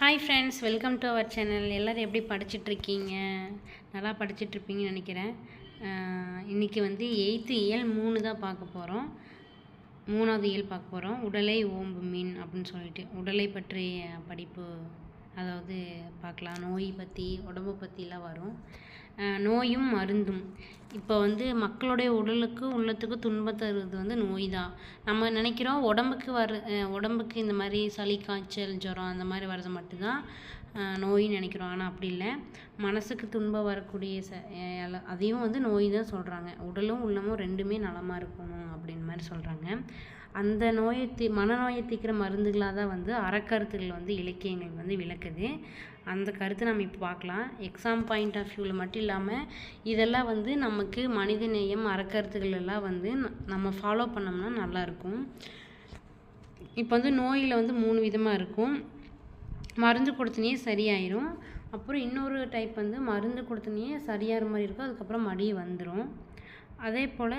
Hi friends welcome to our channel எல்லோரும் எப்படி படிச்சிட்ருக்கீங்க நல்லா படிச்சிட்ருப்பீங்கன்னு நினைக்கிறேன். இன்றைக்கி வந்து எயித்து இயல் மூணு தான் பார்க்க போகிறோம் மூணாவது இயல் பார்க்க போகிறோம் உடலை ஓம்பு மீன் அப்படின்னு சொல்லிட்டு. உடலை பற்றிய படிப்பு அதாவது பார்க்கலாம். நோய் பற்றி உடம்பு பற்றிலாம் வரும். நோயும் மருந்தும். இப்போ வந்து மக்களுடைய உடலுக்கு உள்ளத்துக்கு துன்பம் தருவது வந்து நோய் தான் நம்ம நினைக்கிறோம் உடம்புக்கு வர உடம்புக்கு இந்த மாதிரி சளி காய்ச்சல் ஜுரம் அந்த மாதிரி வர்றது மட்டும்தான் நோயின்னு நினைக்கிறோம். ஆனால் அப்படி இல்லை. மனசுக்கு துன்பம் வரக்கூடிய ச அதையும் வந்து நோய் தான் சொல்கிறாங்க உடலும் உள்ளமும் ரெண்டுமே நலமாக இருக்கணும் அப்படின்னு மாதிரி சொல்கிறாங்க அந்த நோயை தீ மனநோயை தீர்க்கிற மருந்துகளாக தான் வந்து அறக்கருத்துகள் வந்து இலக்கியங்கள் வந்து விளக்குது. அந்த கருத்தை நம்ம இப்போ பார்க்கலாம். எக்ஸாம் பாயிண்ட் ஆஃப் வியூவில் மட்டும் இல்லாமல் இதெல்லாம் வந்து நமக்கு மனித நேயம் அறக்கருத்துகள் எல்லாம் வந்து ந- நம்ம ஃபாலோ பண்ணோம்னா நல்லாயிருக்கும் இப்போ வந்து நோயில் வந்து மூணு விதமாக இருக்கும். மருந்து கொடுத்தனே சரியாயிரும். அப்புறம் இன்னொரு டைப் வந்து மருந்து கொடுத்தனே சரியாகிற மாதிரி இருக்கும். அதுக்கப்புறம் மடி வந்துடும் அதே போல்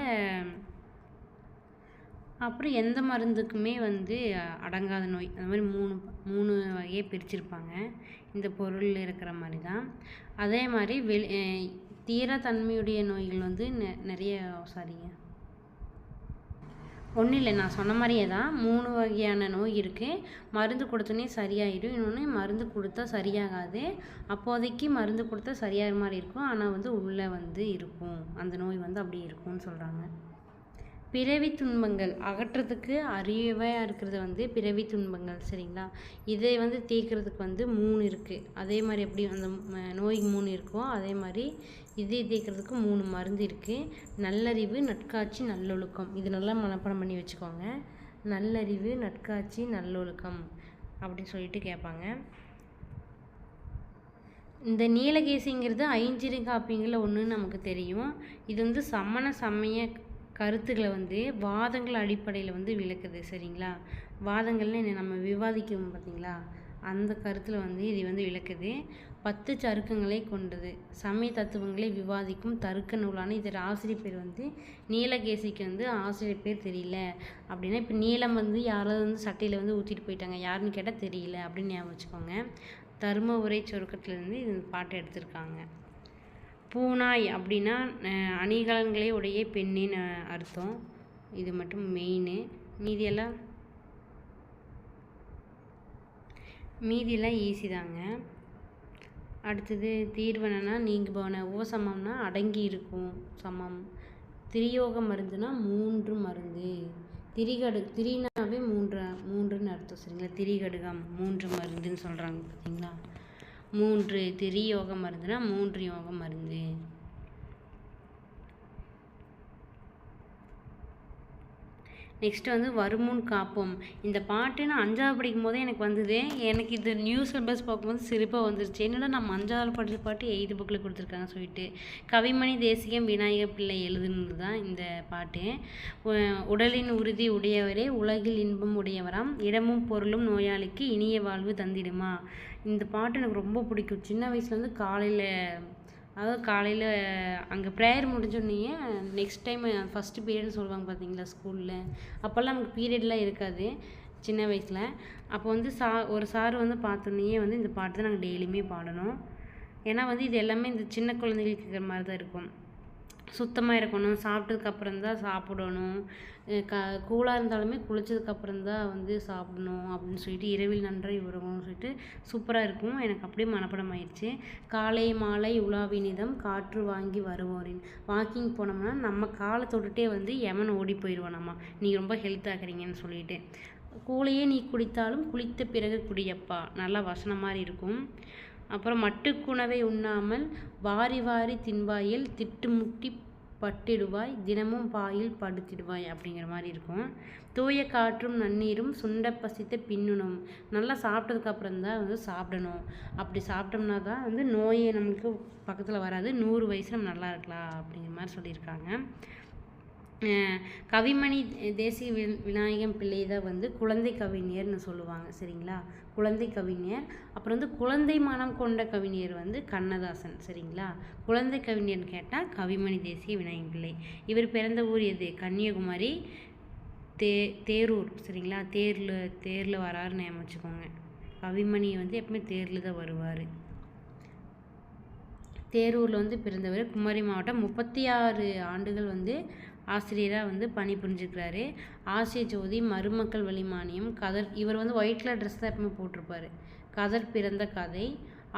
அப்புறம் எந்த மருந்துக்குமே வந்து அடங்காத நோய். அந்த மாதிரி மூணு மூணு வகையை பிரிச்சிருப்பாங்க. இந்த பொருள் இருக்கிற மாதிரி தான் அதே மாதிரி வெளி அஹ், தீரத்தன்மையுடைய நோய்கள் வந்து நெ நிறைய சாரிங்க ஒன்றும் இல்லை நான் சொன்ன மாதிரியே தான். மூணு வகையான நோய் இருக்குது மருந்து கொடுத்தோன்னே சரியாயிடும். இன்னொன்று மருந்து கொடுத்தா சரியாகாது. அப்போதைக்கு மருந்து கொடுத்தா சரியாகிற மாதிரி இருக்கும். ஆனால் வந்து உள்ளே வந்து இருக்கும். அந்த நோய் வந்து அப்படி இருக்கும்னு சொல்கிறாங்க பிறவி துன்பங்கள். அகற்றத்துக்கு அரியவையாக இருக்கிறது வந்து பிறவி துன்பங்கள் சரிங்களா? இதை வந்து தீர்க்கிறதுக்கு வந்து மூணு இருக்குது அதே மாதிரி எப்படி அந்த நோய் நோய்க்கு மூணு இருக்கோ அதே மாதிரி இதை தீர்க்கிறதுக்கு மூணு மருந்து இருக்குது நல்லறிவு நட்காட்சி நல்லொழுக்கம். இது நல்லா மனப்பாடம் பண்ணி வச்சுக்கோங்க. நல்லறிவு நட்காட்சி நல்லொழுக்கம் அப்படின்னு சொல்லிட்டு கேட்பாங்க. இந்த நீலகேசிங்கிறது ஐஞ்சிறு காப்பியங்களில் ஒன்று நமக்கு தெரியும். இது வந்து சமண சமய கருத்துக்களை வந்து வாதங்கள் அடிப்படையில் வந்து விளக்குது சரிங்களா? வாதங்கள்னு என்ன நம்ம விவாதிக்கிறோம் பார்த்தீங்களா? அந்த கருத்தில் வந்து இது வந்து விளக்குது. பத்து சருக்கங்களை கொண்டது. சமய தத்துவங்களை விவாதிக்கும் தருக்க நூலான இதோட ஆசிரியர் பேர் வந்து நீலகேசிக்கு வந்து ஆசிரியர் பேர் தெரியல அப்படின்னா இப்போ நீலம் வந்து யாராவது வந்து சட்டையில் வந்து ஊற்றிட்டு போயிட்டாங்க. யாருன்னு கேட்டால் தெரியல அப்படின்னு ஞாபகம் வச்சுக்கோங்க. தரும உரை சுருக்கத்துலேருந்து இந்த பாட்டு எடுத்திருக்காங்க. பூனாய் அப்படின்னா அஹ், அணிகலன்களே உடைய பெண்ணின்னு அர்த்தம். இது மட்டும் மெயின் மீதியெல்லாம்? மீதியெல்லாம் ஈஸி தாங்க. அடுத்தது தீர்வனனா நீங்குபவன உபசமம்னா அடங்கி இருக்கும் சமம். திரியோக மருந்துனா மூன்று மருந்து. திரிகடு திரினாவே மூன்று மூன்றுன்னு அர்த்தம் சரிங்களா? திரிகடுகம் மூன்று மருந்துன்னு சொல்கிறாங்க பார்த்தீங்களா மூன்று திரியோக மருந்துனால் மூன்று யோக மருந்து. நெக்ஸ்ட்டு வந்து வருமுன் காப்போம். இந்த பாட்டு நான் அஞ்சாவது படிக்கும் போதே எனக்கு வந்தது. எனக்கு இது நியூ சிலபஸ் பார்க்கும்போது சிரிப்பாக வந்துருச்சு. என்னடா நம்ம அஞ்சாவது படித்த பாட்டு எய்து புக்கில் கொடுத்துருக்காங்க சொல்லிட்டு. கவிமணி தேசியம் விநாயகர் பிள்ளை எழுதுனது தான் இந்த பாட்டு. உடலின் உறுதி உடையவரே உலகில் இன்பம் உடையவராம். இடமும் பொருளும் நோயாளிக்கு இனிய வாழ்வு தந்திடுமா? இந்த பாட்டு எனக்கு ரொம்ப பிடிக்கும். சின்ன வயசுலேருந்து காலையில் அதாவது காலையில் அங்கே ப்ரேயர் முடிஞ்சோடனே நெக்ஸ்ட் டைம் ஃபஸ்ட்டு பீரியட்னு சொல்லுவாங்க பார்த்தீங்களா ஸ்கூலில் அப்போல்லாம் நமக்கு பீரியட்லாம் இருக்காது சின்ன வயசில். அப்போ வந்து சா ஒரு சார் வந்து பார்த்தோன்னே வந்து இந்த பாட்டு தான் நாங்கள் டெய்லியுமே பாடணும். ஏன்னா வந்து இது எல்லாமே இந்த சின்ன குழந்தைகளுக்கு இருக்கிற மாதிரி தான் இருக்கும். சுத்தமாக இருக்கணும் சாப்பிட்டதுக்கப்புறம் தான் சாப்பிடணும். க கூலாக இருந்தாலுமே குளிச்சதுக்கப்புறம் தான் வந்து சாப்பிடணும் அப்படின்னு சொல்லிட்டு இரவில் நன்றாய் உறங்கணும்னு சொல்லிட்டு சூப்பராக இருக்கும். எனக்கு அப்படியே மனப்படம் ஆயிடுச்சு. காலை மாலை உலாவினிதம் காற்று வாங்கி வருவோரின். வாக்கிங் போனோம்னா நம்ம காலை தொட்டுட்டே வந்து எமன் ஓடி போயிடுவோம் நம்ம நீங்கள் ரொம்ப ஹெல்த் ஆக்குறீங்கன்னு சொல்லிட்டு. கூலையே நீ குடித்தாலும் குளித்த பிறகு குடியப்பா. நல்லா வசனம் மாதிரி இருக்கும். அப்புறம் மட்டுக்குணவை உண்ணாமல் வாரி வாரி தின்பாயில் திட்டுமுட்டி பட்டிடுவாய் தினமும் பாயில் படுத்திடுவாய் அப்படிங்கிற மாதிரி இருக்கும். தூய காற்றும் நன்னீரும் சுண்ட பசித்த பின்னணும். நல்லா சாப்பிட்டதுக்கப்புறம் தான் வந்து சாப்பிடணும். அப்படி சாப்பிட்டோம்னா தான் வந்து நோயை நம்மளுக்கு பக்கத்தில் வராது. நூறு வயசு நம்ம நல்லா இருக்கலாம் அப்படிங்கிற மாதிரி சொல்லியிருக்காங்க. கவிமணி தேசிய வி விநாயகம் பிள்ளை தான் வந்து குழந்தை கவிஞர்னு சொல்லுவாங்க சரிங்களா? குழந்தை கவிஞர். அப்புறம் வந்து குழந்தை மனம் கொண்ட கவிஞர் வந்து கண்ணதாசன் சரிங்களா? குழந்தை கவிஞர்னு கேட்டால் கவிமணி தேசிய விநாயகம் பிள்ளை. இவர் பிறந்த ஊர் எது? கன்னியாகுமரி தே தேரூர் சரிங்களா? தேரில் தேரில் வராருன்னு ஞாபகம் கவிமணி வந்து எப்பவுமே தேரில் தான் வருவார். தேரூரில் வந்து பிறந்தவர் குமரி மாவட்டம் முப்பத்தி ஆறு ஆண்டுகள் வந்து ஆசிரியராக வந்து பணி புரிஞ்சிருக்கிறாரு ஆசிய ஜோதி மருமக்கள் வழி மானியம் கதர் இவர் வந்து ஒயிட் கலர் ட்ரெஸ் தான் எப்பவுமே போட்டிருப்பாரு. கதர் பிறந்த கதை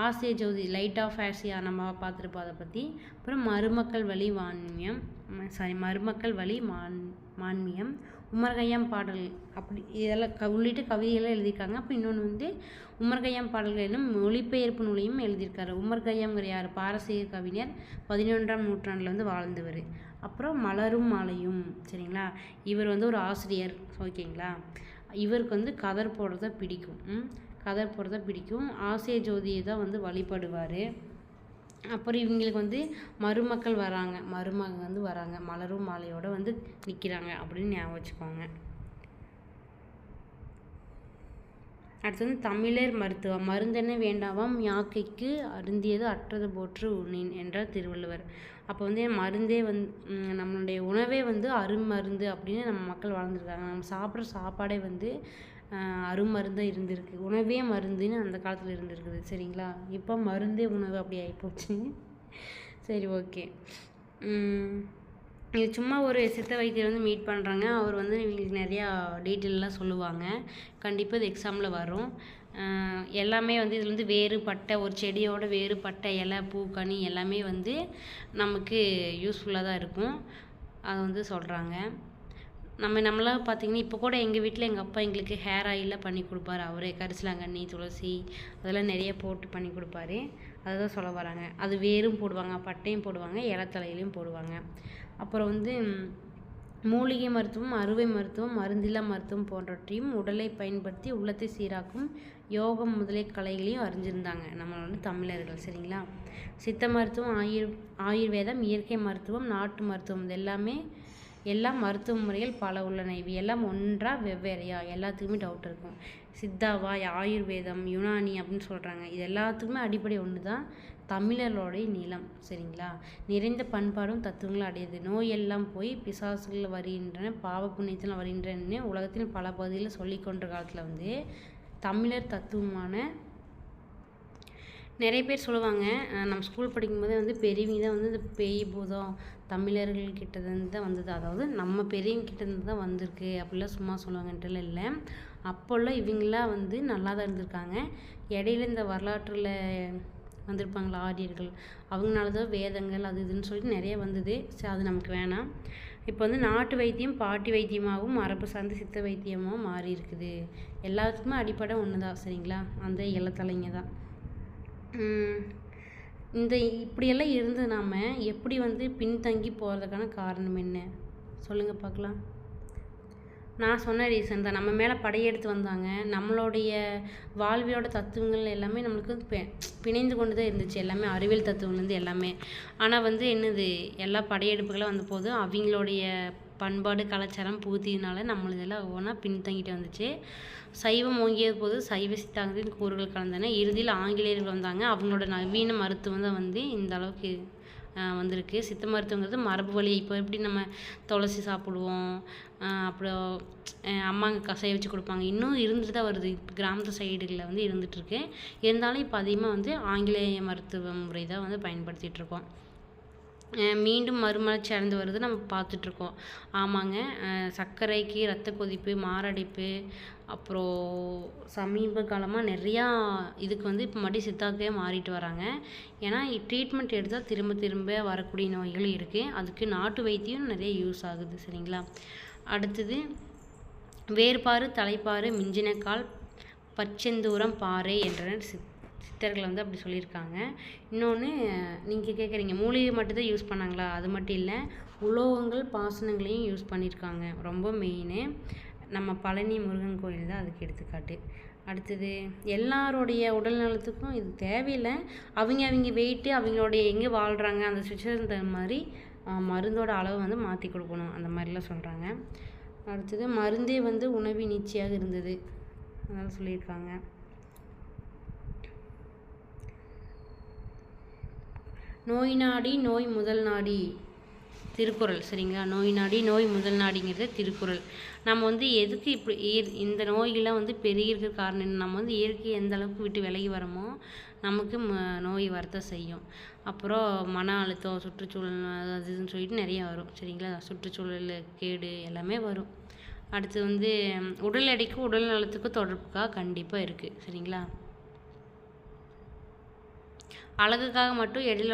ஆசிய ஜோதி லைட் ஆஃப் ஆசியா நம்ம பார்த்துருப்போம் அதை பற்றி அப்புறம் மருமக்கள் வழி வான்மியம் சாரி மருமக்கள் வழி மான் மான்மியம் உமர்கய்யாம் பாடல் அப்படி இதெல்லாம் க உள்ளிட்டு கவிதைகள்லாம் எழுதியிருக்காங்க. அப்போ இன்னொன்று வந்து உமர்கையாம் பாடல்களும் மொழிபெயர்ப்பு நூலையும் எழுதியிருக்காரு. உமர்கய்யாம்ங்கிற யார்? பாரசீக கவிஞர் பதினொன்றாம் நூற்றாண்டில் வந்து வாழ்ந்தவர். அப்புறம் மலரும் மாலையும் சரிங்களா? இவர் வந்து ஒரு ஆசிரியர் ஓகேங்களா? இவருக்கு வந்து கதர் போடுறத பிடிக்கும். ம்? கதர் போடுறத பிடிக்கும். ஆசிய ஜோதியை தான் வந்து வழிபடுவார். அப்புறம் இவங்களுக்கு வந்து மருமக்கள் வராங்க. மருமக வந்து வராங்க. மலரும் மாலையோட வந்து நிற்கிறாங்க அப்படின்னு ஞாபகம் வச்சுக்கோங்க. அடுத்து வந்து தமிழர் மருத்துவம். மருந்தென வேண்டாவாம் யாக்கைக்கு அருந்தியது அற்றது போற்று உண்ணின் என்றார் திருவள்ளுவர். அப்போ வந்து மருந்தே வந்து நம்மளுடைய உணவே வந்து அருமருந்து அப்படின்னு நம்ம மக்கள் வாழ்ந்துருக்காங்க. நம்ம சாப்பிட்ற சாப்பாடே வந்து அருமருந்தாக இருந்திருக்கு. உணவே மருந்துன்னு அந்த காலத்தில் இருந்திருக்குது. சரிங்களா? இப்போ மருந்தே உணவு அப்படி ஆகிப்போச்சு சரி ஓகே. இது சும்மா ஒரு சித்த வைத்தியர் வந்து மீட் பண்ணுறாங்க அவர் வந்து இவங்களுக்கு நிறையா டீட்டெயிலெலாம் சொல்லுவாங்க. கண்டிப்பாக இது எக்ஸாமில் வரும். எல்லாமே வந்து இதில் வந்து வேறுபட்ட ஒரு செடியோட வேறுபட்ட இலை பூ கனி எல்லாமே வந்து நமக்கு யூஸ்ஃபுல்லாக தான் இருக்கும். அதை வந்து சொல்கிறாங்க நம்ம நம்மளாம் பார்த்திங்கன்னா இப்போ கூட எங்கள் வீட்டில் எங்கள் அப்பா எங்களுக்கு ஹேர் ஆயிலாக பண்ணி கொடுப்பாரு. அவரே கரிசலாங்கண்ணி துளசி அதெல்லாம் நிறைய போட்டு பண்ணி கொடுப்பாரு. அதை தான் சொல்ல வராங்க. அது வேரும் போடுவாங்க பட்டையும் போடுவாங்க இலத்தலையிலையும் போடுவாங்க. அப்புறம் வந்து மூலிகை மருத்துவம் அறுவை மருத்துவம் மருந்தில்லா மருத்துவம் போன்றவற்றையும் உடலை பயன்படுத்தி உள்ளத்தை சீராக்கும் யோகம் முதலிய கலைகளையும் அறிஞ்சிருந்தாங்க. நம்ம வந்து தமிழர்கள் சரிங்களா? சித்த மருத்துவம் ஆயுர் ஆயுர்வேதம் இயற்கை மருத்துவம் நாட்டு மருத்துவம் இது எல்லாமே எல்லா மருத்துவ முறைகள் பல உள்ளன. இவை எல்லாம் ஒன்றாக வெவ்வேறையா எல்லாத்துக்குமே டவுட் இருக்கும். சித்தாவா ஆயுர்வேதம் யுனானி அப்படின்னு சொல்கிறாங்க இது எல்லாத்துக்குமே அடிப்படை ஒன்று தான் தமிழர்களுடைய நிலம் சரிங்களா? நிறைந்த பண்பாடும் தத்துவங்களும் அடையுது நோய் எல்லாம் போய் பிசாசுகள் வருகின்றன பாவ புண்ணியத்தில் வருகின்றன. உலகத்தின் பல பகுதிகளில் சொல்லி கொண்ட காலத்தில் வந்து தமிழர் தத்துவமான நிறைய பேர் சொல்லுவாங்க. நம்ம ஸ்கூல் படிக்கும்போதே வந்து பெரியவங்க தான் வந்து இந்த பேய் பூதம் தமிழர்கள் கிட்டேருந்து தான் வந்தது. அதாவது நம்ம பெரியவங்க கிட்டேருந்து தான் வந்திருக்கு அப்படிலாம் சும்மா சொல்லுவாங்கன்ட்டுலாம் இல்லை. அப்போல்லாம் இவங்களாம் வந்து நல்லா தான் இருந்திருக்காங்க. இடையில இந்த வரலாற்றில் வந்திருப்பாங்களா ஆரியர்கள்? அவங்களால தான் வேதங்கள் அது இதுன்னு சொல்லிட்டு நிறைய வந்தது. சரி அது நமக்கு வேணாம். இப்போ வந்து நாட்டு வைத்தியம் பாட்டி வைத்தியமாகவும் மரபு சார்ந்த சித்த வைத்தியமாகவும் மாறி இருக்குது. எல்லாத்துக்குமே அடிப்படை ஒன்று தான் சரிங்களா? அந்த இலத்தலைங்க தான். இந்த இப்படியெல்லாம் இருந்து நாம் எப்படி வந்து பின்தங்கி போகிறதுக்கான காரணம் என்ன? சொல்லுங்கள் பார்க்கலாம். நான் சொன்ன ரீசன் தான். நம்ம மேலே படையெடுத்து வந்தாங்க. நம்மளுடைய வாழ்வியோட தத்துவங்கள் எல்லாமே நம்மளுக்கு பி- பிணைந்து கொண்டு தான் இருந்துச்சு. எல்லாமே அறிவியல் தத்துவங்கள்லேருந்து எல்லாமே. ஆனால் வந்து என்னது? எல்லா படையெடுப்புகளும் வந்த போது அவங்களுடைய பண்பாடு கலாச்சாரம் புகுத்தியதுனால நம்மளதெல்லாம் ஒவ்வொன்றா பின்தங்கிட்டு வந்துச்சு. சைவம் ஓங்கிய போது சைவ சித்தாந்தத்தின் கூறுகள் கலந்தன. இறுதியில் ஆங்கிலேயர்கள் வந்தாங்க. அவங்களோட நவீன மருத்துவம் தான் வந்து இந்த அளவுக்கு வந்திருக்கு. சித்த மருத்துவங்கிறது மரபு வழி. இப்போ எப்படி நம்ம துளசி சாப்பிடுவோம்? அப்புறம் அம்மாங்க கஷாயம் வச்சு கொடுப்பாங்க. இன்னும் இருந்துட்டு தான் வருது. இப்போ கிராமத்து சைடுகளில் வந்து இருந்துகிட்ருக்கு இருந்தாலும் இப்போ அதிகமாக வந்து ஆங்கிலேய மருத்துவ முறை தான் வந்து பயன்படுத்திகிட்ருக்கோம் மீண்டும் மறுமலர்ச்சி அடைந்து வருது. நம்ம பார்த்துட்ருக்கோம் ஆமாங்க. சர்க்கரைக்கு ரத்த கொதிப்பு மாரடைப்பு அப்புறம் சமீப காலமாக நிறையா இதுக்கு வந்து இப்போ மறுபடியும் சித்தாக்கே மாறிட்டு வராங்க. ஏன்னா ட்ரீட்மெண்ட் எடுத்தால் திரும்ப திரும்ப வரக்கூடிய நோய்கள் இருக்குது அதுக்கு நாட்டு வைத்தியம் நிறைய யூஸ் ஆகுது. சரிங்களா? அடுத்தது வேர்பாறு தலைப்பாறு மிஞ்சினக்கால் பச்செந்தூரம் பாறை என்ற சித் சித்தர்கள் வந்து அப்படி சொல்லியிருக்காங்க. இன்னொன்று நீங்கள் கேட்குறீங்க மூலிகை மட்டும்தான் யூஸ் பண்ணாங்களா? அது மட்டும் இல்லை உலோகங்கள் பாசனங்களையும் யூஸ் பண்ணியிருக்காங்க. ரொம்ப மெயினு நம்ம பழனி முருகன் கோயில் தான் அதுக்கு எடுத்துக்காட்டு. அடுத்தது எல்லாருடைய உடல் நலத்துக்கும் இது தேவையில்லை. அவங்க அவங்க வெயிட்டு அவங்களுடைய எங்கே வாழ்கிறாங்க அந்த சுச்சுவேஷன் தகுந்த மாதிரி மருந்தோட அளவு வந்து மாற்றி கொடுக்கணும். அந்த மாதிரிலாம் சொல்கிறாங்க அடுத்தது மருந்தே வந்து உணவி நீச்சியாக இருந்தது. அதெல்லாம் சொல்லியிருக்காங்க. நோய் நாடி நோய் முதல் நாடி. திருக்குறள் சரிங்களா? நோய் நாடி நோய் முதல் நாடிங்கிறது திருக்குறள். நம்ம வந்து எதுக்கு இப்படி இந்த நோய்கள்லாம் வந்து பெருகிருக்க காரணம் என்ன? நம்ம வந்து இயற்கையை எந்த அளவுக்கு விட்டு விலகி வரமோ நமக்கு ம நோய் வரத்த செய்யும். அப்புறம் மன அழுத்தம் சுற்றுச்சூழல் அது இதுன்னு சொல்லிட்டு நிறைய வரும். சரிங்களா? சுற்றுச்சூழல் கேடு எல்லாமே வரும். அடுத்து வந்து உடல் எடைக்கும் உடல் நலத்துக்கும் தொடர்புக்காக கண்டிப்பாக இருக்குது சரிங்களா? அழகுக்காக மட்டும் எடல்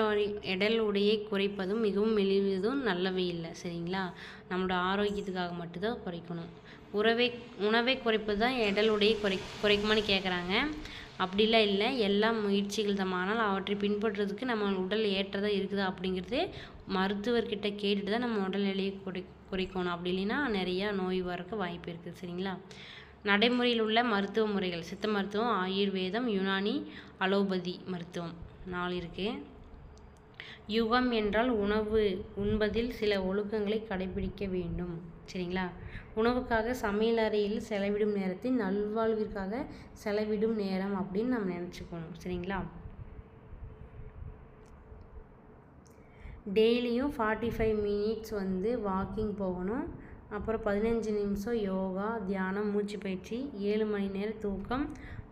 எடல் உடையை குறைப்பதும் மிகவும் மெலிவதும் நல்லவே இல்லை சரிங்களா? நம்மளோட ஆரோக்கியத்துக்காக மட்டும்தான் குறைக்கணும். உறவை உணவை குறைப்பது தான் எடல் உடையை குறை குறைக்குமான்னு கேட்குறாங்க அப்படிலாம் இல்லை. எல்லா முயற்சிகள் தான் ஆனால் அவற்றை பின்பற்றுறதுக்கு நம்ம உடல் ஏற்றதாக இருக்குதா அப்படிங்கிறது மருத்துவர்கிட்ட கேட்டுட்டு தான் நம்ம உடல் நிலையை குறை குறைக்கணும். அப்படி இல்லைன்னா நிறையா நோய் வரக்கு வாய்ப்பு இருக்குது சரிங்களா? நடைமுறையில் உள்ள மருத்துவ முறைகள். சித்த மருத்துவம் ஆயுர்வேதம் யுனானி அலோபதி மருத்துவம். நாள் இருக்குது யுகம் என்றால் உணவு உண்பதில் சில ஒழுக்கங்களை கடைபிடிக்க வேண்டும். சரிங்களா? உணவுக்காக சமையலறையில் செலவிடும் நேரத்தை நல்வாழ்விற்காக செலவிடும் நேரம் அப்படின்னு நம்ம நினச்சிக்கணும். சரிங்களா? டெய்லியும் ஃபார்ட்டி ஃபைவ் மினிட்ஸ் வந்து வாக்கிங் போகணும். அப்புறம் பதினஞ்சு நிமிஷம் யோகா தியானம் மூச்சு பயிற்சி ஏழு மணி நேரம் தூக்கம்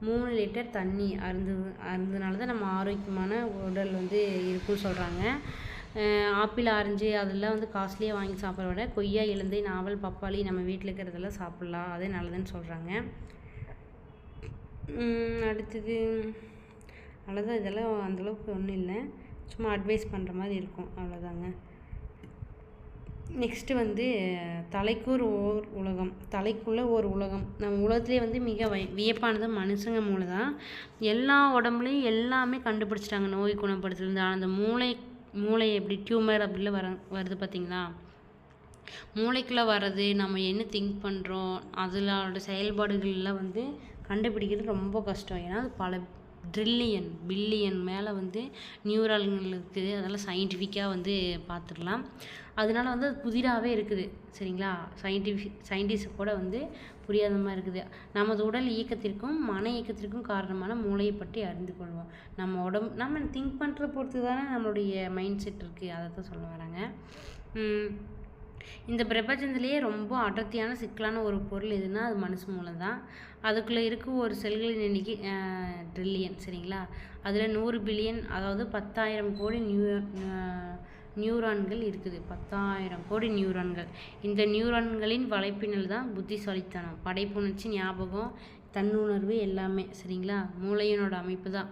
மூணு லிட்டர் தண்ணி அருந்து அருந்தனால தான் நம்ம ஆரோக்கியமான உடல் வந்து இருக்குன்னு சொல்கிறாங்க ஆப்பிள் ஆரஞ்சு அதெல்லாம் வந்து காஸ்ட்லியாக வாங்கி சாப்பிட்ற விட கொய்யா இலந்தை நாவல் பப்பாளி நம்ம வீட்டில் இருக்கிறதெல்லாம் சாப்பிட்லாம். அதே நல்லதுன்னு சொல்கிறாங்க அடுத்தது அவ்வளோதான் இதெல்லாம் அந்தளவுக்கு ஒன்றும் இல்லை. சும்மா அட்வைஸ் பண்ணுற மாதிரி இருக்கும். அவ்வளோதாங்க நெக்ஸ்ட்டு வந்து தலைக்கூர் ஓர் உலகம். தலைக்குள்ளே ஒரு உலகம். நம்ம உலகத்துலேயே வந்து மிக வை வியப்பானது மனுஷங்க மூளை தான் எல்லா உடம்புலையும் எல்லாமே கண்டுபிடிச்சிட்டாங்க. நோய் குணப்படுத்துறது அந்த மூளை மூளை எப்படி டியூமர் அப்படிலாம் வர வருது பார்த்திங்களா? மூளைக்குள்ளே வர்றது நம்ம என்ன திங்க் பண்ணுறோம் அதோட செயல்பாடுகள்லாம் வந்து கண்டுபிடிக்கிறது ரொம்ப கஷ்டம். ஏன்னா அது பல ட்ரில்லியன் பில்லியன் மேலே வந்து நியூரான்கள் இருக்குது. அதெல்லாம் சயின்டிஃபிக்காக வந்து பார்த்துடலாம். அதனால வந்து அது புதிராகவே இருக்குது. சரிங்களா? சயின்டிஃபிக் சயின்டிஸ்ட் கூட வந்து புரியாத மாதிரி இருக்குது. நமது உடல் இயக்கத்திற்கும் மன இயக்கத்திற்கும் காரணமான மூளையை பற்றி அறிந்து கொள்வோம். நம்ம உடம்பு நம்ம திங்க் பண்ணுற பொறுத்து தானே நம்மளுடைய மைண்ட் செட் இருக்குது அதை தான் சொல்ல வராங்க இந்த பிரபஞ்சத்திலேயே ரொம்ப அடர்த்தியான சிக்கலான ஒரு பொருள் எதுனா அது மனசு மூலம் தான் அதுக்குள்ளே இருக்க ஒரு செல்களின் எண்ணிக்கை ட்ரில்லியன் சரிங்களா? அதில் நூறு பில்லியன் அதாவது பத்தாயிரம் கோடி நியூ நியூரான்கள் இருக்குது. பத்தாயிரம் கோடி நியூரான்கள் இந்த நியூரான்களின் வலைப்பினல் தான் புத்திசாலித்தனம் படைப்புணர்ச்சி ஞாபகம் தன்னுணர்வு எல்லாமே சரிங்களா? மூளையினோட அமைப்பு தான்.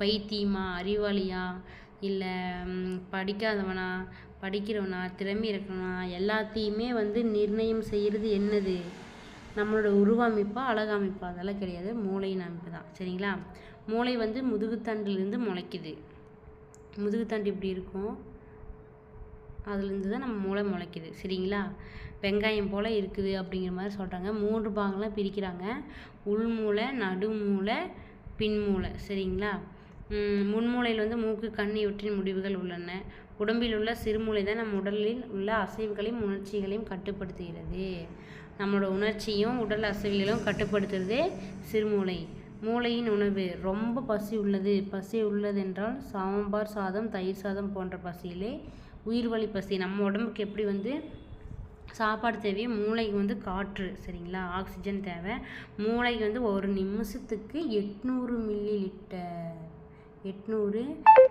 பைத்தியமா அறிவாளியா இல்லை படிக்காதவனா படிக்கிறவனா திறமை இருக்கிறவனா எல்லாத்தையுமே வந்து நிர்ணயம் செய்கிறது என்னது? நம்மளோட உருவமைப்பா அழகமைப்பா? அதெல்லாம் கிடையாது. மூளையின் அமைப்பு தான். சரிங்களா? மூளை வந்து முதுகுத்தண்டிலிருந்து முளைக்குது. முதுகுத்தண்டு இப்படி இருக்கும்? அதுலேருந்து தான் நம்ம மூளை முளைக்குது. சரிங்களா? வெங்காயம் போல் இருக்குது அப்படிங்கிற மாதிரி சொல்கிறாங்க மூன்று பாகங்களாக பிரிக்கிறாங்க. உள்மூளை நடுமூளை பின்மூளை சரிங்களா? முன்மூளையில் வந்து மூக்கு கண் இவற்றின் முடிவுகள் உள்ளன. உடம்பில் உள்ள சிறுமூளை தான் நம் உடலில் உள்ள அசைவுகளையும் உணர்ச்சிகளையும் கட்டுப்படுத்துகிறது. நம்மளோட உணர்ச்சியும் உடல் அசைவுகளும் கட்டுப்படுத்துறது சிறுமூளை. மூளையின் உணவு ரொம்ப பசி உள்ளது. பசி உள்ளதென்றால் சாம்பார் சாதம் தயிர் சாதம் போன்ற பசியிலே உயிர் வழி பசி. நம்ம உடம்புக்கு எப்படி வந்து சாப்பாடு தேவையோ மூளைக்கு வந்து காற்று சரிங்களா? ஆக்சிஜன் தேவை. மூளைக்கு வந்து ஒரு நிமிஷத்துக்கு எட்நூறு மில்லி லிட்டர். எட்நூறு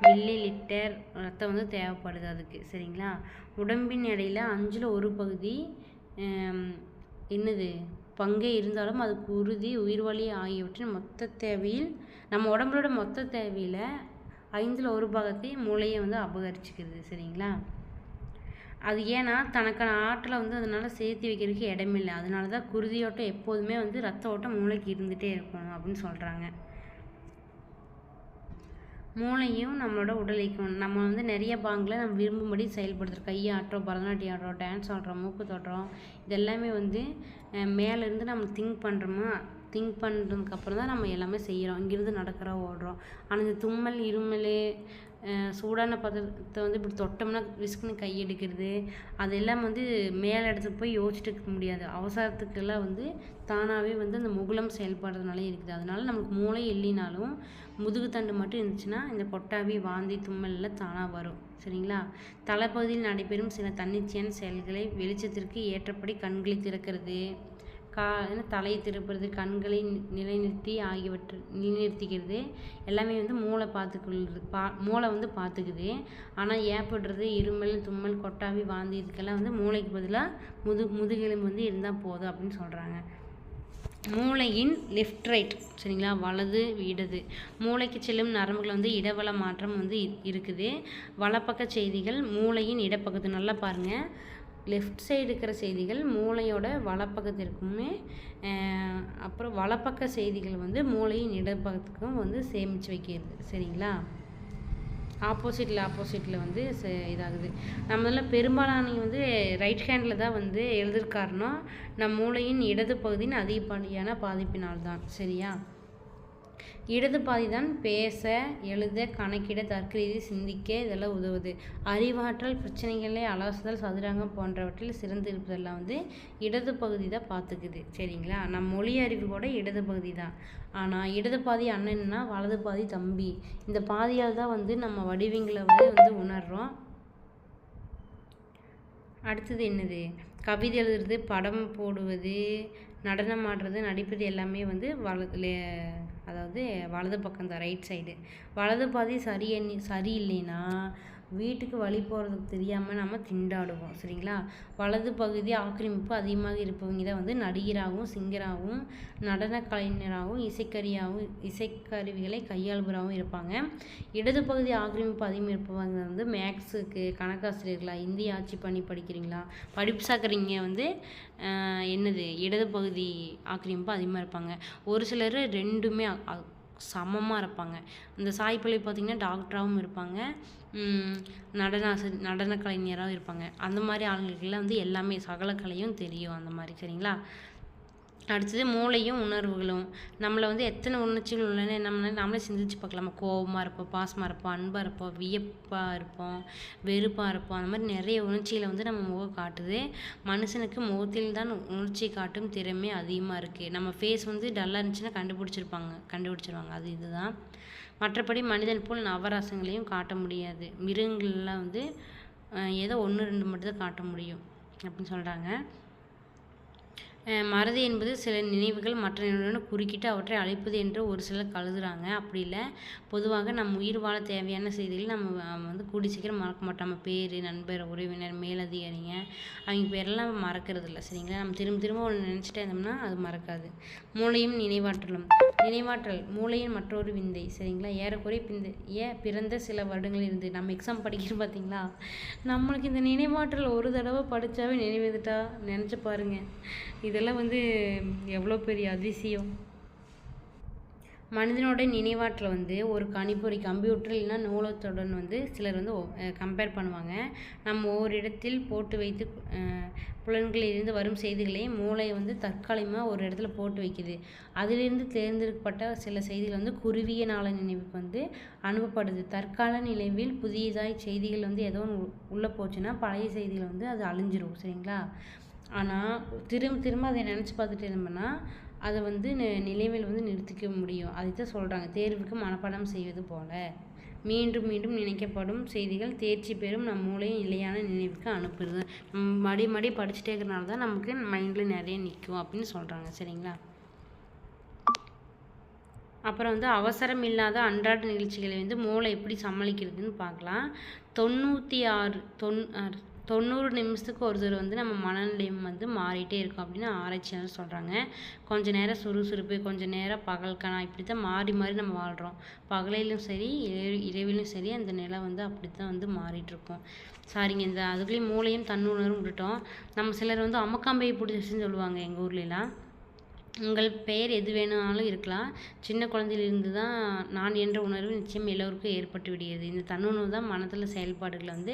மில்லி லிட்டர் ரத்தம் வந்து தேவைப்படுது அதுக்கு சரிங்களா? உடம்பின் எடையில் அஞ்சில் ஒரு பகுதி என்னது? பங்கே இருந்தாலும் அது குருதி உயிர்வலி ஆகியவற்றின் மொத்த தேவையில் நம்ம உடம்புலோட மொத்த தேவையில் ஐந்தில் ஒரு பாகத்தை மூளையை வந்து அபகரிச்சுக்குது சரிங்களா? அது ஏன்னா தனக்கான ஆற்றலை வந்து அதனால் சேர்த்து வைக்கிறதுக்கு இடமில்லை. அதனால தான் குருதியோட்டம் எப்போதுமே வந்து ரத்த ஓட்டம் மூளைக்கு இருந்துகிட்டே இருக்கணும் அப்படின்னு சொல்கிறாங்க மூளையும் நம்மளோட உடல் இயக்கம் நம்ம வந்து நிறைய பாங்கில் நம்ம விரும்பும்படி செயல்படுத்துகிறோம் கை ஆட்டுறோம் பரதநாட்டியம் ஆடுறோம் டான்ஸ் ஆடுறோம் மூக்கு தொடுறோம் இது எல்லாமே வந்து மேலேருந்து நம்ம திங்க் பண்ணுறோமா திங்க் பண்ணுறதுக்கப்புறம் தான் நம்ம எல்லாமே செய்கிறோம் இங்கேருந்து நடக்கிறோம் ஓடுறோம். ஆனால் இந்த தும்மல் இருமல் சூடான பதத்தை வந்து இப்படி தொட்டோம்னா ரிஸ்க்குன்னு கை எடுக்கிறது அதெல்லாம் வந்து மேலே இடத்துக்கு போய் யோசிச்சுட்டு இருக்க முடியாது. அவசரத்துக்கெல்லாம் வந்து தானாகவே வந்து அந்த முகுலம் செயல்படுறதுனாலே இருக்குது. அதனால நமக்கு மூளை இல்லைனாலும் முதுகுத்தண்டு மட்டும் இருந்துச்சுன்னா இந்த கொட்டாவி வாந்தி தும்மல் தானாக வரும். சரிங்களா? தலைப்பகுதியில் நடைபெறும் சில தன்னிச்சையான செயல்களை வெளிச்சத்திற்கு ஏற்றபடி கண்களை திறக்கிறது. கா என்ன தலையை திருப்புறது கண்களை நிலைநிறுத்தி ஆகியவற்றை நிலைநிறுத்திக்கிறது. எல்லாமே வந்து மூளை பார்த்துக்கொள்ளுது பா மூளை வந்து பார்த்துக்குது. ஆனால் ஏற்படுறது இருமல் தும்மல் கொட்டாவி வாந்தி இதுக்கெல்லாம் வந்து மூளைக்கு பதிலாக முது முதுகெலும்பு வந்து இருந்தால் போதும் அப்படின்னு சொல்கிறாங்க மூளையின் லெஃப்ட் ரைட் சரிங்களா? வலது இடது. மூளைக்கு செல்லும் நரம்புகள் வந்து இடவள மாற்றம் வந்து இருக்குது. வலப்பக்க செய்திகள் மூளையின் இடப்பக்கத்து. நல்லா பாருங்கள் லெஃப்ட் சைடு இருக்கிற செய்திகள் மூளையோட வலப்பக்கத்திற்குமே அப்புறம் வலப்பக்க செய்திகள் வந்து மூளையின் இடப்பக்கத்துக்கும் வந்து சேமித்து வைக்கிறது. சரிங்களா? ஆப்போசிட்டில் ஆப்போசிட்டில் வந்து இதாகுது. நம்மள பெரும்பாலானவங்க வந்து ரைட் ஹேண்டில் தான் வந்து எழுதிருக்காருனோம் நம் மூளையின் இடது பகுதியின் அதிகப்படியான பாதிப்பினால் தான் சரியா? இடது பாதி தான் பேச எழுத கணக்கிட தர்க்கரீதி சிந்திக்க இதெல்லாம் உதவுது. அறிவாற்றல் பிரச்சனைகளை அலசுதல் சதுரங்கம் போன்றவற்றில் சிறந்து இருப்பதெல்லாம் வந்து இடது பகுதி தான் பார்த்துக்குது. சரிங்களா? நம் மொழி அறிவு கூட இடது பகுதி தான். ஆனால் இடது பாதி அண்ணன்னா வலது பாதி தம்பி. இந்த பாதியால் தான் வந்து நம்ம வடிவங்களை வந்து வந்து அடுத்தது என்னது? கவிதை எழுதுறது படம் போடுவது நடனம் ஆடுறது நடிப்பது எல்லாமே வந்து வலது அதாவது வலது பக்கம் தான் ரைட் சைடு வலது பாதி சரி எண்ணி சரி இல்லைன்னா வீட்டுக்கு வழி போகிறதுக்கு தெரியாமல் நம்ம திண்டாடுவோம் சரிங்களா? வலது பகுதி ஆக்கிரமிப்பு அதிகமாக இருப்பவங்க தான் வந்து நடிகராகவும் சிங்கராகவும் நடன கலைஞராகவும் இசைக்கருவியாகவும் இசைக்கருவிகளை கையாளுபவராகவும் இருப்பாங்க. இடது பகுதி ஆக்கிரமிப்பு அதிகம் இருப்பவங்க வந்து மேக்ஸுக்கு கணக்காசிரியர்களா இந்தி ஆட்சி பண்ணி படிக்கிறீங்களா? படிப்பு சாக்கிறீங்க வந்து என்னது இடது பகுதி ஆக்கிரமிப்பு அதிகமாக இருப்பாங்க. ஒரு சிலர் ரெண்டுமே சமமாக இருப்பாங்க. இந்த சாய்ப்பிள்ளை பார்த்திங்கன்னா டாக்டராகவும் இருப்பாங்க. நடன ஆசிரி நடன கலைஞராகவும் இருப்பாங்க. அந்த மாதிரி ஆளுங்களுக்கெல்லாம் வந்து எல்லாமே சகல கலையும் தெரியும் அந்த மாதிரி சரிங்களா? அடுத்தது மூளையும் உணர்வுகளும். நம்மளை வந்து எத்தனை உணர்ச்சிகள் உள்ளன நம்ம நம்மளே சிந்திச்சு பார்க்கலாமா? கோபமாக இருப்போம் பாசமாக இருப்போம் அன்பாக இருப்போம் வியப்பாக இருப்போம் வெறுப்பாக இருப்போம். அந்த மாதிரி நிறைய உணர்ச்சிகளை வந்து நம்ம முகம் காட்டுது. மனுஷனுக்கு முகத்தில் தான் உணர்ச்சி காட்டும் திறமை அதிகமாக இருக்குது நம்ம ஃபேஸ் வந்து டல்லாக இருந்துச்சுன்னா கண்டுபிடிச்சிருப்பாங்க கண்டுபிடிச்சிருவாங்க. அது இதுதான். மற்றபடி மனிதன் போல் நவரசங்களையும் காட்ட முடியாது. மிருகங்கள்லாம் வந்து ஏதோ ஒன்று ரெண்டு மட்டும்தான் காட்ட முடியும் அப்படின்னு சொல்கிறாங்க மறதி என்பது சில நினைவுகள் மற்ற நினைவுடன் குறுக்கிட்டு அவற்றை அழைப்பது என்று ஒரு சிலர் கழுதுறாங்க அப்படி இல்லை. பொதுவாக நம் உயிர் வாழ தேவையான செய்திகளை நம்ம வந்து கூடி சீக்கிரம் மறக்க மாட்டோம். நம்ம பேர் நண்பர் உறவினர் மேலதிகாரிங்க அவங்க பேரெல்லாம் மறக்கிறது இல்லை சரிங்களா? நம்ம திரும்ப திரும்ப ஒன்று நினச்சிட்டே இருந்தோம்னா அது மறக்காது. மூளையும் நினைவாற்றலும். நினைவாற்றல் மூளையின் மற்றொரு விந்தை. சரிங்களா? ஏறக்குறைய பிந்த ஏன் பிறந்த சில வருடங்களில் இருந்து நம்ம எக்ஸாம் படிக்கிறோம் பார்த்தீங்களா? நம்மளுக்கு இந்த நினைவாற்றல் ஒரு தடவை படித்தாவே நினைவுதுட்டா நினச்சி பாருங்க. இதெல்லாம் வந்து எவ்வளோ பெரிய அதிசயம். மனிதனோட நினைவாற்றல் வந்து ஒரு கணிப்பொறி கம்ப்யூட்டர் இல்லைன்னா நூலகத்துடன் வந்து சிலர் வந்து கம்பேர் பண்ணுவாங்க. நம்ம ஒவ்வொரு இடத்தில் போட்டு வைத்து புலன்களிலிருந்து வரும் செய்திகளை மூளை வந்து தற்காலிகமாக ஒரு இடத்துல போட்டு வைக்குது. அதிலிருந்து தேர்ந்தெடுக்கப்பட்ட சில செய்திகள் வந்து குறுகிய நாள நினைவுக்கு வந்து அனுப்பப்படுது. தற்கால நினைவில் புதியதாய் செய்திகள் வந்து ஏதோ ஒன்று உள்ளே போச்சுன்னா பழைய செய்திகள் வந்து அது அழிஞ்சிரும் சரிங்களா? ஆனால் திரும்ப திரும்ப அதை நினச்சி பார்த்துட்டு இருந்தோம்னா அதை வந்து நி- வந்து நிறுத்திக்க முடியும். அதைத்தான் சொல்கிறாங்க தேர்வுக்கு மனப்பாடம் செய்வது போல. மீண்டும் மீண்டும் நினைக்கப்படும் செய்திகள் தேர்ச்சி பெறும் நம் மூளையும் நிலையான நினைவுக்கு அனுப்புறது. மடி மடி படிச்சுட்டே இருக்கிறனால தான் நமக்கு மைண்டில் நிறைய நிற்கும் அப்படின்னு சொல்கிறாங்க சரிங்களா? அப்புறம் வந்து அவசரம் இல்லாத அன்றாட நிகழ்ச்சிகளை வந்து மூளை எப்படி சமாளிக்கிறதுன்னு பார்க்கலாம். தொண்ணூற்றி ஆறு தொன் ஆறு- தொண்ணூறு நிமிஷத்துக்கு ஒரு தடவை வந்து நம்ம மனநிலையம் வந்து மாறிட்டே இருக்கும் அப்படின்னு ஆராய்ச்சியாளர் சொல்கிறாங்க கொஞ்சம் நேரம் சுறுசுறுப்பு கொஞ்சம் நேரம் பகல் கணா இப்படி தான் மாறி மாறி நம்ம வாழ்கிறோம் பகலையிலும் சரி இரவு இரவிலும் சரி அந்த நிலை வந்து அப்படி தான் வந்து மாறிட்டுருக்கோம். சாரிங்க இந்த அதுக்குள்ளேயும் மூளையும் தன்னுணரும் விட்டுட்டோம். நம்ம சிலர் வந்து அமக்காம்பையை பிடிச்சிருச்சுன்னு சொல்லுவாங்க எங்கள் ஊர்லலாம் உங்கள் பெயர் எது வேணுனாலும் இருக்கலாம். சின்ன குழந்தையிலிருந்து தான் நான் என்ற உணர்வு நிச்சயம் எல்லோருக்கும் ஏற்பட்டு விடுகிறது இந்த தன்னுணர்வு தான் மனதில் செயல்பாடுகளை வந்து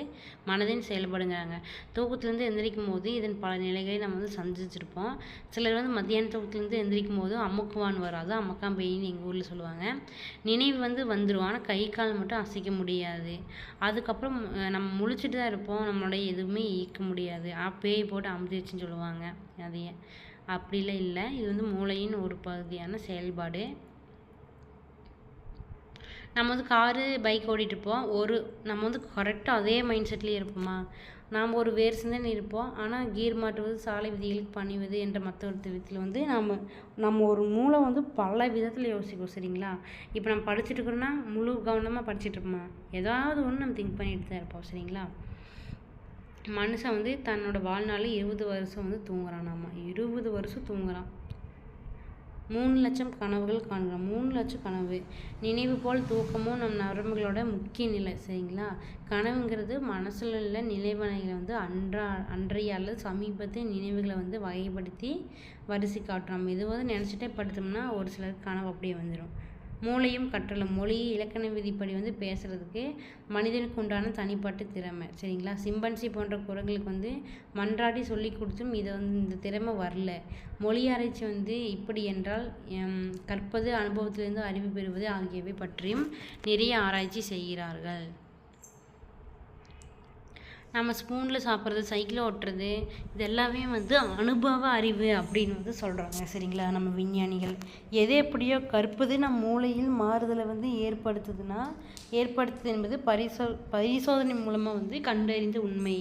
மனதின் செயல்பாடுங்கிறாங்க. தூக்கத்துலேருந்து எந்திரிக்கும் போது இதன் பல நிலைகளை நம்ம வந்து சந்திச்சிருப்போம். சிலர் வந்து மத்தியான தூக்கத்துலேருந்து எந்திரிக்கும் போது அமுக்குவான் வராது. அம்மக்காம் பெயின்னு எங்கள் ஊரில் சொல்லுவாங்க. நினைவு வந்து வந்துடும் ஆனால் கை கால் மட்டும் அசைக்க முடியாது. அதுக்கப்புறம் நம்ம முழிச்சிட்டு தான் இருப்போம். நம்மளோட எதுவுமே ஈர்க்க முடியாது. ஆ பேய் போட்டு அமுதிச்சுன்னு சொல்லுவாங்க. அதையே. அப்படிலாம் இல்லை. இது வந்து மூளையின் ஒரு பகுதியான செயல்பாடு. நம்ம வந்து காரு பைக் ஓடிட்டுருப்போம் இருப்போம். ஒரு நம்ம வந்து கரெக்டாக அதே மைண்ட் செட்லேயே இருப்போமா? நாம் ஒரு வேறு சிந்தனை இருப்போம். ஆனால் கீர் மாட்டுவது சாலை விதிகளுக்கு பணிவது என்ற மற்ற ஒரு விதத்தில் வந்து நம்ம நம்ம ஒரு மூளை வந்து பல விதத்தில் யோசிக்கும் சரிங்களா? இப்போ நம்ம படிச்சுட்டு இருக்கிறோன்னா முழு கவனமாக படிச்சுட்டு இருப்போமா? ஏதாவது ஒன்று நம்ம திங்க் பண்ணிட்டு தான் இருப்போம் சரிங்களா? மனுஷன் வந்து தன்னோட வாழ்நாளில் இருபது வருஷம் வந்து தூங்குறான் நம்ம இருபது வருஷம் தூங்குறான். மூணு லட்சம் கனவுகள் காண்கிறோம். மூணு லட்சம் கனவு. நினைவு போல் தூக்கமும் நம் நரம்புகளோட முக்கிய நிலை சரிங்களா? கனவுங்கிறது மனசில் உள்ள நிலைவனைகளை வந்து அன்றா அன்றைய அல்லது சமீபத்திய நினைவுகளை வந்து வகைப்படுத்தி வரிசை காட்டுறோம். எதுவாக எதுவாவது நினச்சிட்டே படுத்தோம்னா ஒரு சிலருக்கு கனவு அப்படியே வந்துடும் மூளையும் கற்றலும். மொழி இலக்கண விதிப்படி வந்து பேசுகிறதுக்கு மனிதனுக்கு உண்டான தனிப்பட்ட திறமை. சரிங்களா? சிம்பன்சி போன்ற குரங்களுக்கு வந்து மன்றாடி சொல்லி கொடுத்தும் இதை வந்து இந்த திறமை வரல. மொழி ஆராய்ச்சி வந்து இப்படி என்றால் எம், கற்பது அனுபவத்திலிருந்து அறிவு பெறுவது ஆகியவை பற்றியும் நிறைய ஆராய்ச்சி செய்கிறார்கள். நம்ம ஸ்பூனில் சாப்பிட்றது சைக்கிள் ஓட்டுறது இது எல்லாமே வந்து அனுபவ அறிவு அப்படின்னு வந்து சொல்கிறாங்க சரிங்களா? நம்ம விஞ்ஞானிகள். எது எப்படியோ கற்பது நம் மூளையில் மாறுதலை வந்து ஏற்படுத்துதுன்னா ஏற்படுத்துது என்பது பரிசோ பரிசோதனை மூலமாக வந்து கண்டறிந்த உண்மை.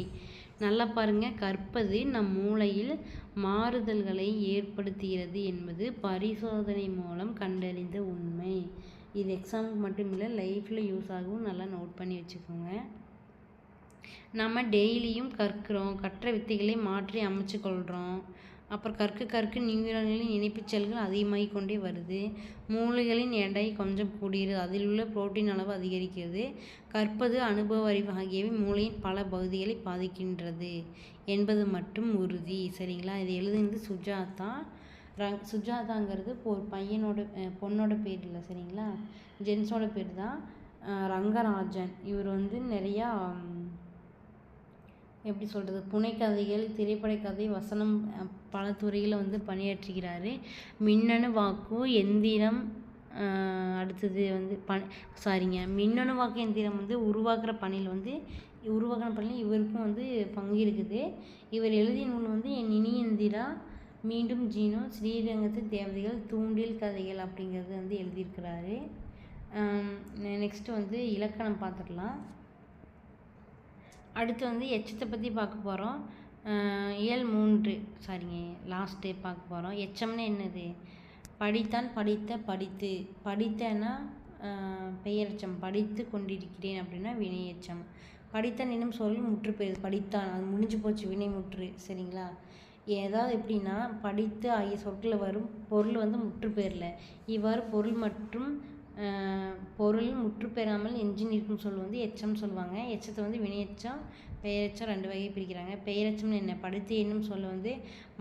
நல்லா பாருங்க. கற்பது நம் மூளையில் மாறுதல்களை ஏற்படுத்துகிறது என்பது பரிசோதனை மூலம் கண்டறிந்த உண்மை. இது எக்ஸாமுக்கு மட்டும் இல்லை லைஃப்பில் யூஸ் ஆகும் நல்லா நோட் பண்ணி வச்சுக்கோங்க. நம்ம டெய்லியும் கற்கிறோம் கற்ற வித்தைகளை மாற்றி அமைச்சு கொள்கிறோம் அப்புறம் கற்க கற்க நியூரான்களின் இணைப்பு செல்கள் அதிகமாகி கொண்டே வருது. மூளைகளின் எடை கொஞ்சம் கூடுகிறது அதில் உள்ள புரோட்டீன் அளவு அதிகரிக்கிறது. கற்பது அனுபவ அறிவு ஆகியவை மூளையின் பல பகுதிகளை பாதிக்கின்றது என்பது மட்டும் உறுதி. சரிங்களா? இது எழுதுனது சுஜாதா. ரங் சுஜாதாங்கிறது இப்போ ஒரு பையனோட பொண்ணோட பேர் இல்லை. சரிங்களா? ஜென்ஸோட பேர் தான் ரங்கராஜன். இவர் வந்து நிறையா எப்படி சொல்கிறது புனைக்கதைகள் திரைப்பட கதை வசனம் பல துறையில் வந்து பணியாற்றுகிறாரு. மின்னணு வாக்கு எந்திரம் அடுத்தது வந்து பண் சாரிங்க மின்னணு வாக்கு எந்திரம் வந்து உருவாக்குற பணியில் வந்து உருவாக்குற பணியில் இவருக்கும் வந்து பங்கு இருக்குது. இவர் எழுதிய நூல் வந்து என் இனி எந்திரா மீண்டும் ஜீனோ ஸ்ரீரங்கத்து தேவதைகள் தூண்டில் கதைகள் அப்படிங்கிறது வந்து எழுதியிருக்கிறாரு. நெக்ஸ்ட்டு வந்து இலக்கணம் பார்த்துடலாம் அடுத்து வந்து எச்சத்தை பற்றி பார்க்க போகிறோம் இயல் மூன்று. சாரிங்க. லாஸ்ட்டு பார்க்க போகிறோம் எச்சம்னா என்னது? படித்தான் படித்த படித்து. படித்தேன்னா பெயரெச்சம். படித்து கொண்டிருக்கிறேன் அப்படின்னா வினையெச்சம் படித்தான் என்னும் சொல் முற்று பெயர். படித்தான். அது முடிஞ்சு போச்சு. வினை முற்று. சரிங்களா? ஏதாவது எப்படின்னா படித்து ஆகிய சொற்களில் வரும் பொருள் வந்து முற்று பெயரில். இவ்வாறு பொருள் மற்றும் பொருள் முற்று பெறாமல் எஞ்சி நிற்கும் சொல் வந்து எச்சம் சொல்லுவாங்க. எச்சத்தை வந்து வினையெச்சம் பெயரெச்சம் ரெண்டு வகையை பிரிக்கிறாங்க. பெயரெச்சம்னு என்ன? படித்து என்னும் சொல்ல வந்து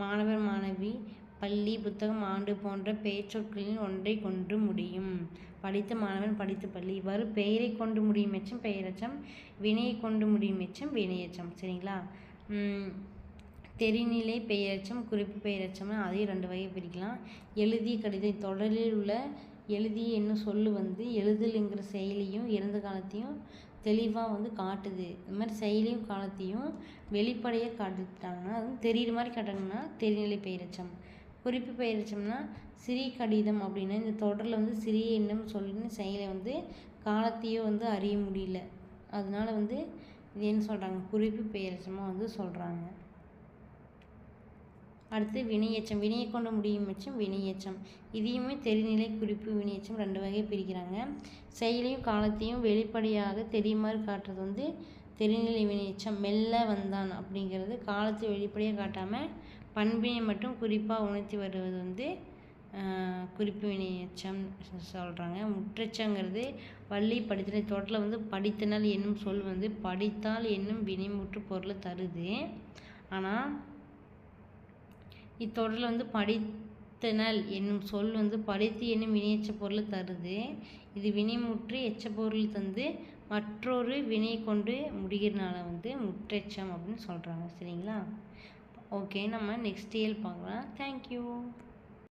மாணவர் மாணவி பள்ளி புத்தகம் ஆண்டு போன்ற பெயர்ச்சொற்களில் ஒன்றை கொண்டு முடியும். படித்த மாணவன் படித்த பள்ளி. இவ்வாறு பெயரை கொண்டு முடியும் எச்சம் பெயரச்சம் வினையை கொண்டு முடியும் எச்சம் வினையச்சம். சரிங்களா? தெரிநிலை பெயரச்சம் குறிப்பு பெயரச்சம் அதையும் ரெண்டு வகையை பிரிக்கலாம். எழுதிய கடிதம் தொடரில் உள்ள எழுதிய என்னும் சொல்லு வந்து எழுதலுங்கிற செயலியும் இறந்த காலத்தையும் தெளிவாக வந்து காட்டுது. இந்த மாதிரி செயலியும் காலத்தையும் வெளிப்படையாக காட்டுட்டாங்கன்னா அதுவும் தெரியுற மாதிரி காட்டாங்கன்னா தெரிநிலை பெயரச்சம். குறிப்பு பெயரச்சம்னா சிறிய கடிதம் அப்படின்னா இந்த தொடரில் வந்து சிறிய எண்ணம் சொல்லுன்னு செயலை வந்து காலத்தையோ வந்து அறிய முடியல. அதனால வந்து இது என்ன சொல்கிறாங்க குறிப்பு பெயரச்சமாக வந்து சொல்கிறாங்க அடுத்து வினையச்சம் வினையை கொண்டு முடியும் எச்சம் வினையச்சம் இதையுமே தெரிநிலை குறிப்பு வினையச்சம் ரெண்டு வகை பிரிக்கிறாங்க. செயலையும் காலத்தையும் வெளிப்படையாக தெரியுமாறு காட்டுறது வந்து தெரிநிலை வினையச்சம் மெல்ல வந்தான் அப்படிங்கிறது காலத்தை வெளிப்படையாக காட்டாமல் பண்பினை மட்டும் குறிப்பாக உணர்த்தி வருவது வந்து குறிப்பு வினையச்சம் சொல்கிறாங்க முற்றச்சங்கிறது வள்ளி படித்தலை தோட்டில் வந்து படித்தனால் என்னும் சொல் வந்து படித்தால் என்னும் வினைமுற்று பொருளை தருது. ஆனால் இத்தொடரில் வந்து படித்தனல் என்னும் சொல் வந்து படித்து என்னும் வினையெச்ச பொருளை தருது. இது வினைமுற்று எச்ச பொருள் தந்து மற்றொரு வினை கொண்டு முடிகிறனால வந்து முற்றெச்சம் அப்படின்னு சொல்கிறாங்க சரிங்களா? ஓகே நம்ம நெக்ஸ்ட் இயல் பார்க்கலாம். தேங்க்யூ